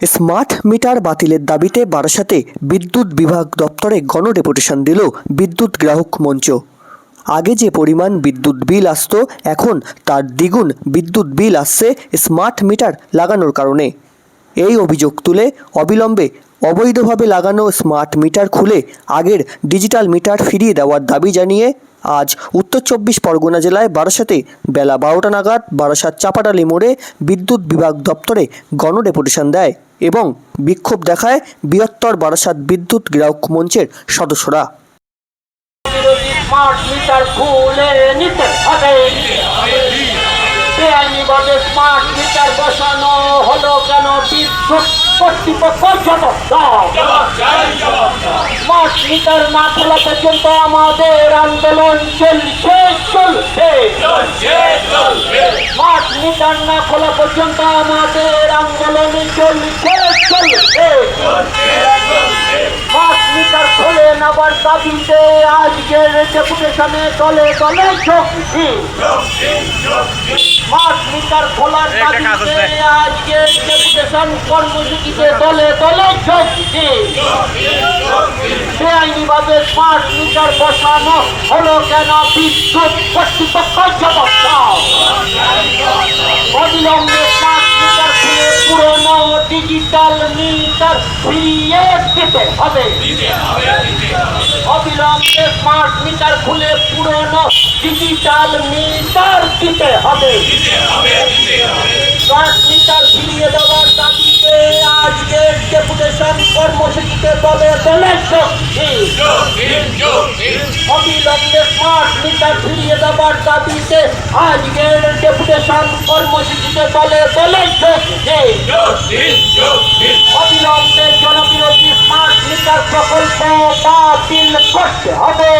Smart meter বাতিলের দাবিতে বারাসাতে বিদ্যুৎ বিভাগ দপ্তরে গণডেপুটেশন দিল বিদ্যুৎ গ্রাহক মঞ্চ। আগে যে পরিমাণ বিদ্যুৎ বিল আসতো, এখন তার দ্বিগুণ বিদ্যুৎ বিল আসছে স্মার্ট মিটার লাগানোর কারণে। এই অভিযোগ তুলে অবিলম্বে অবৈধভাবে লাগানো স্মার্ট মিটার খুলে আগের ডিজিটাল মিটার ফিরিয়ে দেওয়ার দাবি জানিয়ে আজ উত্তর চব্বিশ পরগনা জেলায় বারাসাতে বেলা বারোটা নাগাদ বারাসাত চাপাডালি মোড়ে বিদ্যুৎ বিভাগ দপ্তরে গণ ডেপুটেশন দেয় এবং বিক্ষোভ দেখায় বৃহত্তর বারাসাত বিদ্যুৎ গ্রাহক মঞ্চের সদস্যরা। স্মার্ট মিটার না পর্যন্ত আমাদের আন্দোলন স্মার্ট মিটার না খোলা পর্যন্ত আমাদের আন্দোলন চলছে চলছে স্মার্ট মিটার নেবার দাবিতে আজকের ডেপুটেশনে দলে দলে শক্তি। স্মার্ট মিটার খোলার দাবিতে আজকের ডেপুটেশন কর্মসূচিতে দলে দলে শক্তি। বেআইনিভাবে স্মার্ট মিটার বসানো হলো কেন? বিদ্যুৎ কর্তৃপক্ষ দাও অবিলম্বে স্মার্ট মিটার খুলে পুরনো ডিজিটাল মিটার ফিরিয়ে দিতে হবে। অবিলম্বে স্মার্ট মিটার খুলে পুরনো ডিজিটাল মিটার দিতে হবে। স্মার্ট মিটার ফিরিয়ে দেওয়ার দাবিতে আজকে ডেপুটেশন কর্মসূচিতে দলে দলে অবিলম্বে স্মার্ট মিটার ফিরিয়ে দেওয়ার দাবিতে আজকের ডেপুটেশন কর্মসূচিতে দলে দলে অবিলম্বে জনবিরোধী স্মার্ট মিটার প্রকল্প বাতিল করতে হবে।